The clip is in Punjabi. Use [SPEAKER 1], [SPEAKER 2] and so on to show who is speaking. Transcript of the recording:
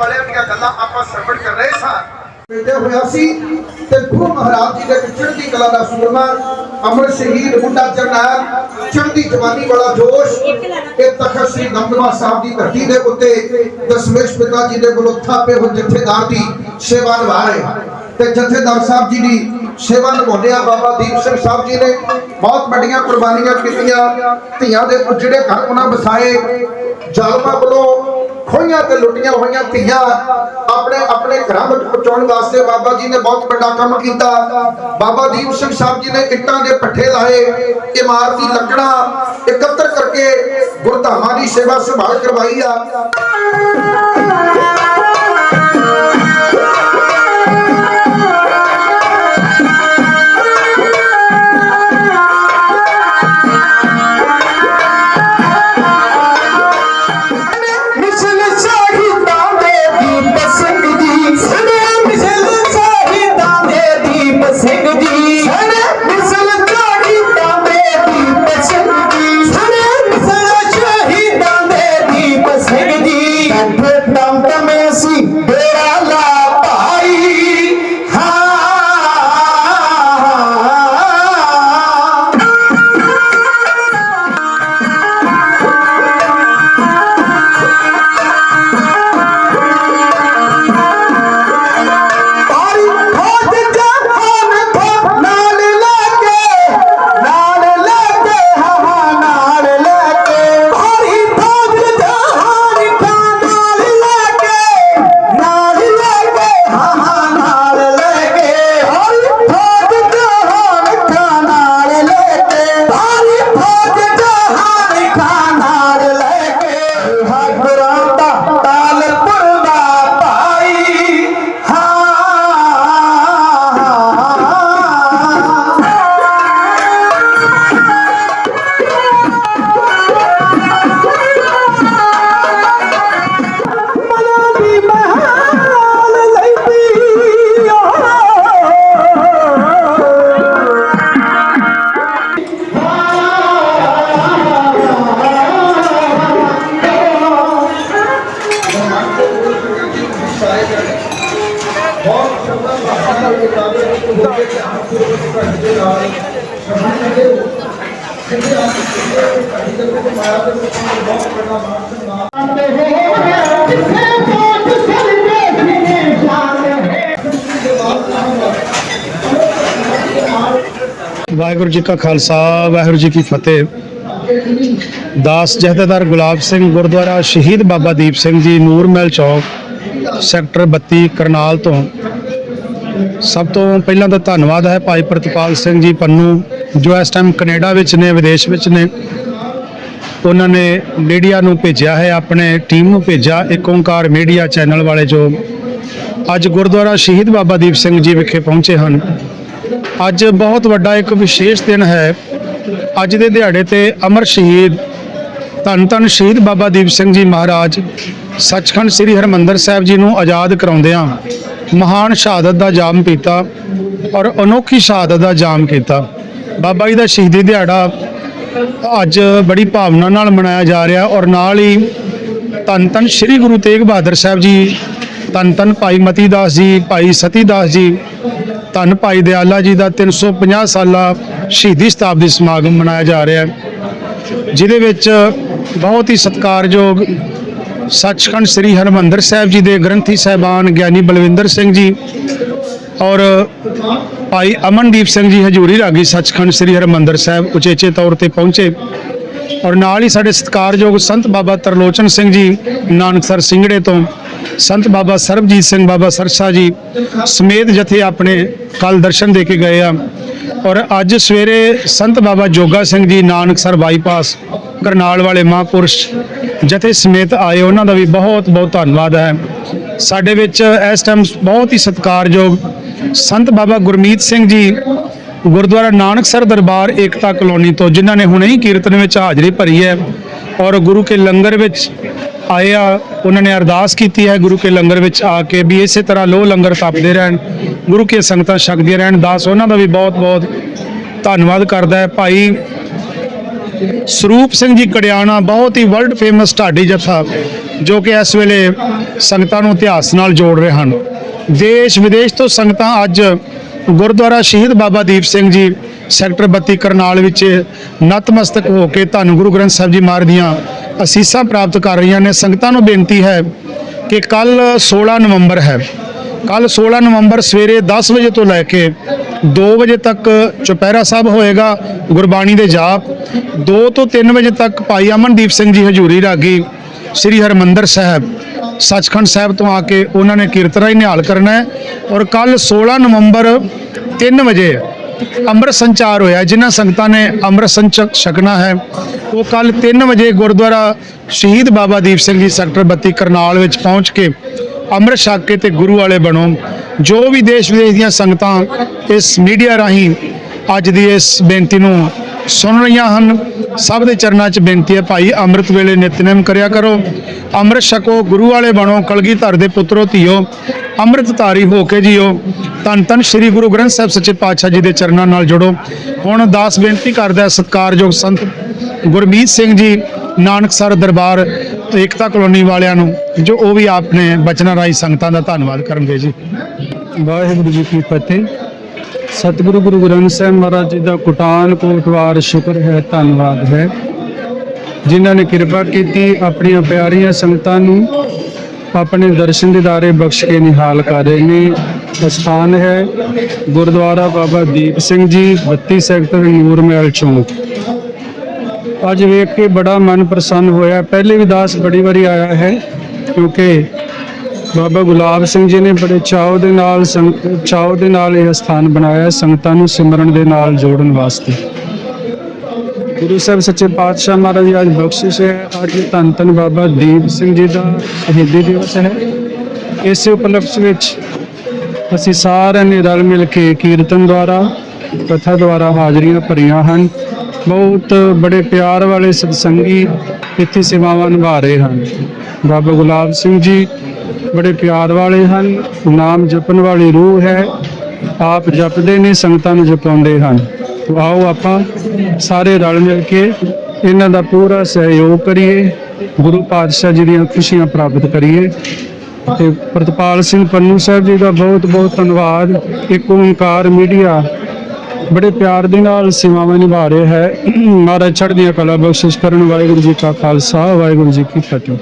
[SPEAKER 1] ਛੜੀ ਦੀਆਂ ਗੱਲਾਂ ਆਪਾਂ ਸਰਵਣ ਕਰ ਰਹੇ ਸਾਂ। ਮਿਲਦੇ ਹੋਇਆ ਸੀ ਤੇ ਗੁਰੂ ਮਹਾਰਾਜ ਜੀ ਦੇ ਚੜ੍ਹਦੀ ਕਲਾ ਦਾ ਸੂਰਮਾ, ਅਮਰ ਸ਼ਹੀਦ ਮੁੰਡਾ ਜਰਨੈਲ, ਚੜ੍ਹਦੀ ਜਵਾਨੀ ਵਾਲਾ ਜੋਸ਼, ਇਹ ਤਖਤ ਸ੍ਰੀ ਦਮਦਮਾ ਸਾਹਿਬ ਦੀ ਧਰਤੀ ਦੇ ਉੱਤੇ ਦਸਮੇਸ਼ ਪਿਤਾ ਜੀ ਦੇ ਕੋਲੋਂ ਥਾਪੇ ਹੋਏ ਜਥੇਦਾਰ ਦੀ ਸੇਵਾ ਨਿਭਾ ਰਹੇ ਤੇ ਜਥੇਦਾਰ ਸਾਹਿਬ ਜੀ ਦੀ ਸੇਵਾ ਨਿਭਾਉਂਦੇ ਆ ਬਾਬਾ ਦੀਪ ਸਿੰਘ ਸਾਹਿਬ ਜੀ ਨੇ ਬਹੁਤ ਵੱਡੀਆਂ ਕੁਰਬਾਨੀਆਂ ਕੀਤੀਆਂ। ਧੀਆਂ ਦੇ ਉਜੜੇ ਘਰ ਉਹਨਾਂ ਵਸਾਏ, ਜ਼ਾਲਮਾਂ ਕੋਲੋਂ ਖੋਈਆਂ ਤੇ ਲੁੱਟੀਆਂ ਹੋਈਆਂ ਧੀਆਂ ਆਪਣੇ ਆਪਣੇ ਘਰਾਂ ਵਿੱਚ ਪਹੁੰਚਾਉਣ ਵਾਸਤੇ ਬਾਬਾ ਜੀ ਨੇ ਬਹੁਤ ਵੱਡਾ ਕੰਮ ਕੀਤਾ। ਬਾਬਾ ਦੀਪ ਸਿੰਘ ਸਾਹਿਬ ਜੀ ਨੇ ਇੱਟਾਂ ਦੇ ਪੱਠੇ ਲਾਏ, ਇਮਾਰਤੀ ਲੱਕੜਾਂ ਇਕੱਤਰ ਕਰਕੇ ਗੁਰਧਾਮਾਂ ਦੀ ਸੇਵਾ ਸੰਭਾਲ ਕਰਵਾਈ ਆ।
[SPEAKER 2] ਵਾਹਿਗੁਰੂ ਜੀ ਕਾ ਖਾਲਸਾ ਵਾਹਿਗੁਰੂ ਜੀ ਕੀ ਫਤਿਹ ਦਾਸ ਜਥੇਦਾਰ ਗੁਲਾਬ ਸਿੰਘ ਗੁਰਦੁਆਰਾ ਸ਼ਹੀਦ ਬਾਬਾ ਦੀਪ ਸਿੰਘ ਜੀ ਨੂਰਮਹਿਲ ਚੌਕ ਸੈਕਟਰ 32 ਕਰਨਾਲ ਤੋਂ ਸਭ ਤੋਂ ਪਹਿਲਾਂ ਤਾਂ ਧੰਨਵਾਦ ਹੈ ਭਾਈ ਪ੍ਰਤਪਾਲ ਸਿੰਘ ਜੀ ਪੰਨੂ, ਜੋ ਇਸ ਟਾਈਮ ਕੈਨੇਡਾ ਵਿੱਚ ਨੇ, ਵਿਦੇਸ਼ ਵਿੱਚ ਨੇ। ਉਹਨਾਂ ਨੇ ਮੀਡੀਆ ਨੂੰ ਭੇਜਿਆ ਹੈ, ਆਪਣੇ ਟੀਮ ਨੂੰ ਭੇਜਿਆ, ਇੱਕ ਓੰਕਾਰ ਮੀਡੀਆ ਚੈਨਲ ਵਾਲੇ ਜੋ ਅੱਜ ਗੁਰਦੁਆਰਾ ਸ਼ਹੀਦ ਬਾਬਾ ਦੀਪ ਸਿੰਘ ਜੀ ਵਿਖੇ ਪਹੁੰਚੇ ਹਨ। ਅੱਜ ਬਹੁਤ ਵੱਡਾ ਇੱਕ ਵਿਸ਼ੇਸ਼ ਦਿਨ ਹੈ। ਅੱਜ ਦੇ ਦਿਹਾੜੇ ਤੇ ਅਮਰ ਸ਼ਹੀਦ, ਧੰਨ ਧੰਨ ਸ਼ਹੀਦ ਬਾਬਾ ਦੀਪ ਸਿੰਘ ਜੀ ਮਹਾਰਾਜ, ਸੱਚਖੰਡ ਸ੍ਰੀ ਹਰਮੰਦਰ ਸਾਹਿਬ ਜੀ ਨੂੰ ਆਜ਼ਾਦ ਕਰਾਉਂਦਿਆਂ ਮਹਾਨ ਸ਼ਹਾਦਤ ਦਾ ਜਾਮ ਪੀਤਾ ਔਰ ਅਨੋਖੀ ਸ਼ਹਾਦਤ ਦਾ ਜਾਮ ਕੀਤਾ। ਬਾਬਾ ਜੀ ਦਾ ਸ਼ਹੀਦੀ ਦਿਹਾੜਾ ਅੱਜ ਬੜੀ ਭਾਵਨਾ ਨਾਲ ਮਨਾਇਆ ਜਾ ਰਿਹਾ ਔਰ ਨਾਲ ਹੀ ਧੰਨ ਧੰਨ ਸ੍ਰੀ ਗੁਰੂ ਤੇਗ ਬਹਾਦਰ ਸਾਹਿਬ ਜੀ, ਧੰਨ ਧੰਨ ਭਾਈ ਮਤੀ ਦਾਸ ਜੀ, ਭਾਈ ਸਤੀ ਦਾਸ ਜੀ, ਧੰਨ ਭਾਈ ਦਿਆਲਾ ਜੀ ਦਾ 350 ਸਾਲਾ ਸ਼ਹੀਦੀ ਸ਼ਤਾਬਦੀ ਸਮਾਗਮ ਮਨਾਇਆ ਜਾ ਰਿਹਾ ਹੈ, ਜਿਹਦੇ ਵਿੱਚ ਬਹੁਤ ਹੀ ਸਤਿਕਾਰਯੋਗ ਸੱਚਖੰਡ ਸ੍ਰੀ ਹਰਮੰਦਰ ਸਾਹਿਬ ਜੀ ਦੇ ਗ੍ਰੰਥੀ ਸਾਹਿਬਾਨ ਗਿਆਨੀ ਬਲਵਿੰਦਰ ਸਿੰਘ ਜੀ ਔਰ ਭਾਈ ਅਮਨਦੀਪ ਸਿੰਘ ਜੀ ਹਜੂਰੀ ਰਾਗੀ ਸੱਚਖੰਡ ਸ੍ਰੀ ਹਰਮੰਦਰ ਸਾਹਿਬ ਉਚੇਚੇ ਤੌਰ ਤੇ ਪਹੁੰਚੇ ਔਰ ਨਾਲ ਹੀ ਸਾਡੇ ਸਤਿਕਾਰਯੋਗ ਸੰਤ ਬਾਬਾ ਤਰਲੋਚਨ ਸਿੰਘ ਜੀ ਨਾਨਕਸਰ ਸਿੰਘੜੇ ਤੋਂ ਸੰਤ ਬਾਬਾ ਸਰਬਜੀਤ ਸਿੰਘ ਬਾਬਾ ਸਰਸਾ ਜੀ ਸਮੇਤ ਜਥੇ ਆਪਣੇ ਕੱਲ ਦਰਸ਼ਨ ਦੇ ਕੇ ਗਏ ਆ ਔਰ ਅੱਜ ਸਵੇਰੇ ਸੰਤ ਬਾਬਾ ਜੋਗਾ ਸਿੰਘ ਜੀ ਨਾਨਕਸਰ ਬਾਈਪਾਸ ਕਰਨਾਲ ਵਾਲੇ ਮਹਾਂਪੁਰਸ਼ ਜਥੇ ਸਮੇਤ ਆਏ, ਉਹਨਾਂ ਦਾ ਵੀ ਬਹੁਤ ਬਹੁਤ ਧੰਨਵਾਦ ਹੈ। ਸਾਡੇ ਵਿੱਚ ਇਸ ਟਾਈਮ ਬਹੁਤ ਹੀ ਸਤਿਕਾਰਯੋਗ ਸੰਤ ਬਾਬਾ ਗੁਰਮੀਤ ਸਿੰਘ ਜੀ ਗੁਰਦੁਆਰਾ ਨਾਨਕਸਰ ਦਰਬਾਰ ਏਕਤਾ ਕਲੋਨੀ ਤੋਂ, ਜਿਨ੍ਹਾਂ ਨੇ ਹੁਣੇ ਹੀ ਕੀਰਤਨ ਵਿੱਚ ਹਾਜ਼ਰੀ ਭਰੀ ਹੈ ਔਰ ਗੁਰੂ ਕੇ ਲੰਗਰ ਵਿੱਚ ਆਏ ਆ, ਉਹਨਾਂ ਨੇ ਅਰਦਾਸ ਕੀਤੀ ਹੈ ਗੁਰੂ ਕੇ ਲੰਗਰ ਵਿੱਚ ਆ ਕੇ ਵੀ ਇਸੇ ਤਰ੍ਹਾਂ ਲੋ ਲੰਗਰ ਤਪਦੇ ਰਹਿਣ, ਗੁਰੂ ਕੇ ਸੰਗਤਾਂ ਛਕਦੀਆਂ ਰਹਿਣ। ਦਾਸ ਉਹਨਾਂ ਦਾ ਵੀ ਬਹੁਤ ਬਹੁਤ ਧੰਨਵਾਦ ਕਰਦਾ ਹੈ। ਭਾਈ ਸਰੂਪ ਸਿੰਘ ਜੀ ਕੜਿਆਣਾ, ਬਹੁਤ ਹੀ ਵਰਲਡ ਫੇਮਸ ਢਾਡੀ ਜਥਾ, ਜੋ ਕਿ ਇਸ ਵੇਲੇ ਸੰਗਤਾਂ ਨੂੰ ਇਤਿਹਾਸ ਨਾਲ ਜੋੜ ਰਹੇ ਹਨ। ਦੇਸ਼ ਵਿਦੇਸ਼ ਤੋਂ ਸੰਗਤਾਂ ਅੱਜ ਗੁਰਦੁਆਰਾ ਸ਼ਹੀਦ ਬਾਬਾ ਦੀਪ ਸਿੰਘ ਜੀ, ਸੈਕਟਰ 32 ਕਰਨਾਲ ਵਿੱਚ ਨਤਮਸਤਕ ਹੋ ਕੇ ਧੰਨ ਗੁਰੂ ਗ੍ਰੰਥ ਸਾਹਿਬ ਜੀ ਮਹਾਰਾਜ ਦੀਆਂ ਅਸੀਸਾਂ ਪ੍ਰਾਪਤ ਕਰ ਰਹੀਆਂ ਨੇ। ਸੰਗਤਾਂ ਨੂੰ ਬੇਨਤੀ ਹੈ ਕਿ ਕੱਲ 16 ਨਵੰਬਰ ਹੈ। ਕੱਲ 16 ਨਵੰਬਰ ਸਵੇਰੇ 10 ਵਜੇ ਤੋਂ ਲੈ ਕੇ 2 ਵਜੇ ਤੱਕ ਚੁਪਹਿਰਾ ਸਾਹਿਬ ਹੋਏਗਾ ਗੁਰਬਾਣੀ ਦੇ ਜਾਪ। 2 ਤੋਂ 3 ਵਜੇ ਤੱਕ ਭਾਈ ਅਮਨਦੀਪ ਸਿੰਘ ਜੀ ਹਜੂਰੀ ਰਾਗੀ ਸ੍ਰੀ ਹਰਮੰਦਰ ਸਾਹਿਬ, ਸੱਚਖੰਡ ਸਾਹਿਬ ਤੋਂ ਆ ਕੇ ਉਹਨਾਂ ਨੇ ਕੀਰਤਨਾ ਹੀ ਨਿਹਾਲ ਕਰਨਾ ਹੈ। ਔਰ ਕੱਲ 16 ਨਵੰਬਰ 3 ਵਜੇ ਅੰਮ੍ਰਿਤ ਸੰਚਾਰ ਹੋਇਆ, ਜਿਨ੍ਹਾਂ ਸੰਗਤਾਂ ਨੇ ਅੰਮ੍ਰਿਤ ਸੰਚਕ ਛਕਣਾ ਹੈ। ਉਹ ਕੱਲ 3 ਵਜੇ ਗੁਰਦੁਆਰਾ ਸ਼ਹੀਦ ਬਾਬਾ ਦੀਪ ਸਿੰਘ ਜੀ ਸੈਕਟਰ 32 ਕਰਨਾਲ ਵਿੱਚ ਪਹੁੰਚ ਕੇ ਅੰਮ੍ਰਿਤ ਛਕ ਕੇ ਤੇ ਗੁਰੂ ਵਾਲੇ ਬਣੋ। ਜੋ ਵੀ ਦੇਸ਼ ਵਿਦੇਸ਼ ਦੀਆਂ ਸੰਗਤਾਂ ਇਸ ਮੀਡੀਆ ਰਾਹੀਂ ਅੱਜ ਦੀ ਇਸ ਬੇਨਤੀ ਨੂੰ ਸੁਣ ਰਹੀਆਂ ਹਨ, ਸਭ ਦੇ ਚਰਨਾਂ 'ਚ ਬੇਨਤੀ ਹੈ ਭਾਈ, ਅੰਮ੍ਰਿਤ ਵੇਲੇ ਨਿਤਨੇਮ ਕਰਿਆ ਕਰੋ। ਅੰਮ੍ਰਿਤ ਛਕੋ, ਗੁਰੂ ਵਾਲੇ ਬਣੋ ਕਲਗੀ ਧਰ ਦੇ ਪੁੱਤਰੋ ਧੀਓ। ਅੰਮ੍ਰਿਤ ਧਾਰੀ ਹੋ ਕੇ ਜੀਓ। ਧੰਨ ਧੰਨ ਸ੍ਰੀ ਗੁਰੂ ਗ੍ਰੰਥ ਸਾਹਿਬ ਸੱਚੇ ਪਾਤਸ਼ਾਹ ਜੀ ਦੇ ਚਰਨਾਂ ਨਾਲ ਜੁੜੋ। ਹੁਣ ਦਾਸ ਬੇਨਤੀ ਕਰਦਾ ਹੈ, ਸਤਿਕਾਰਯੋਗ ਸੰਤ ਗੁਰਮੀਤ ਸਿੰਘ ਜੀ, ਨਾਨਕਸਰ ਦਰਬਾਰ ਏਕਤਾ ਕਲੋਨੀ ਵਾਲਿਆਂ ਨੂੰ, ਜੋ ਉਹ ਵੀ ਆਪਣੇ ਬਚਨਾਂ ਰਾਹੀਂ ਸੰਗਤਾਂ ਦਾ ਧੰਨਵਾਦ ਕਰਨਗੇ ਜੀ।
[SPEAKER 3] ਵਾਹਿਗੁਰੂ ਜੀ ਕੀ ਫਤਿਹ। ਸਤਿਗੁਰੂ ਗੁਰੂ ਗ੍ਰੰਥ ਸਾਹਿਬ ਮਹਾਰਾਜ ਜੀ ਦਾ ਕੁਟਾਨ ਕੋਟਵਾਰ ਸ਼ੁਕਰ ਹੈ, ਧੰਨਵਾਦ ਹੈ। ਜਿਨ੍ਹਾਂ ਨੇ ਕਿਰਪਾ ਕੀਤੀ ਆਪਣੀਆਂ ਪਿਆਰੀਆਂ ਸੰਗਤਾਂ ਨੂੰ ਆਪਣੇ ਦਰਸ਼ਨ ਦਿਦਾਰੇ ਬਖਸ਼ ਕੇ ਨਿਹਾਲ ਕਰ ਰਹੇ ਨੇ। ਸਥਾਨ ਹੈ ਗੁਰਦੁਆਰਾ ਬਾਬਾ ਦੀਪ ਸਿੰਘ ਜੀ 32 ਸੈਕਟਰ ਨੂਰ ਮਹਿਲ ਚੌਂਕ। ਅੱਜ ਵੇਖ ਕੇ ਬੜਾ ਮਨ ਪ੍ਰਸੰਨ ਹੋਇਆ। ਪਹਿਲੇ ਵੀ ਦਾਸ ਬੜੀ ਵਾਰੀ ਆਇਆ ਹੈ, ਕਿਉਂਕਿ ਬਾਬਾ ਗੁਲਾਬ ਸਿੰਘ ਜੀ ਨੇ ਬੜੇ ਚਾਅ ਦੇ ਨਾਲ ਸੰਗ- ਚਾਅ ਦੇ ਨਾਲ ਇਹ ਸਥਾਨ ਬਣਾਇਆ, ਸੰਗਤਾਂ ਨੂੰ ਸਿਮਰਨ ਦੇ ਨਾਲ ਜੋੜਨ ਵਾਸਤੇ। ਗੁਰੂ ਸਾਹਿਬ ਸੱਚੇ ਪਾਤਸ਼ਾਹ ਮਹਾਰਾਜ ਦੀ ਅੱਜ ਬਖਸ਼ਿਸ਼ ਹੈ। ਅੱਜ ਧੰਨ ਧੰਨ ਬਾਬਾ ਦੀਪ ਸਿੰਘ ਜੀ ਦਾ ਸ਼ਹੀਦੀ ਦਿਵਸ ਹੈ। ਇਸ ਉਪਲਕਸ਼ ਵਿੱਚ ਅਸੀਂ ਸਾਰਿਆਂ ਨੇ ਰਲ ਮਿਲ ਕੇ ਕੀਰਤਨ ਦੁਆਰਾ, ਕਥਾ ਦੁਆਰਾ ਹਾਜ਼ਰੀਆਂ ਭਰੀਆਂ ਹਨ। ਬਹੁਤ ਬੜੇ ਪਿਆਰ ਵਾਲੇ ਸਤਸੰਗੀ ਇੱਥੇ ਸੇਵਾਵਾਂ ਨਿਭਾ ਰਹੇ ਹਨ। ਬਾਬਾ ਗੁਲਾਬ ਸਿੰਘ ਜੀ ਬੜੇ ਪਿਆਰ ਵਾਲੇ ਹਨ, ਨਾਮ ਜਪਣ ਵਾਲੀ ਰੂਹ ਹੈ, ਆਪ ਜਪਦੇ ਨੇ, ਸੰਗਤਾਂ ਨੂੰ ਜਪਾਉਂਦੇ ਹਨ। ਆਓ ਆਪਾਂ ਸਾਰੇ ਰਲ ਮਿਲ ਕੇ ਇਹਨਾਂ ਦਾ ਪੂਰਾ ਸਹਿਯੋਗ ਕਰੀਏ, ਗੁਰੂ ਪਾਤਸ਼ਾਹ ਜੀ ਦੀਆਂ ਖੁਸ਼ੀਆਂ ਪ੍ਰਾਪਤ ਕਰੀਏ। ਤੇ ਪ੍ਰਤਪਾਲ ਸਿੰਘ ਪੰਨੂ ਸਾਹਿਬ ਜੀ ਦਾ ਬਹੁਤ ਬਹੁਤ ਧੰਨਵਾਦ। ਇੱਕ ਓੰਕਾਰ ਮੀਡੀਆ ਬੜੇ ਪਿਆਰ ਦੇ ਨਾਲ ਸੇਵਾਵਾਂ ਨਿਭਾ ਰਿਹਾ ਹੈ। ਮਹਾਰਾਜ, ਚੜ੍ਹਦੀਆਂ ਕਲਾ ਬਖਸ਼ਿਸ਼ ਕਰਨ ਵਾਹਿਗੁਰੂ ਜੀ ਕਾ ਖਾਲਸਾ, ਵਾਹਿਗੁਰੂ ਜੀ ਕੀ ਫਤਿਹ।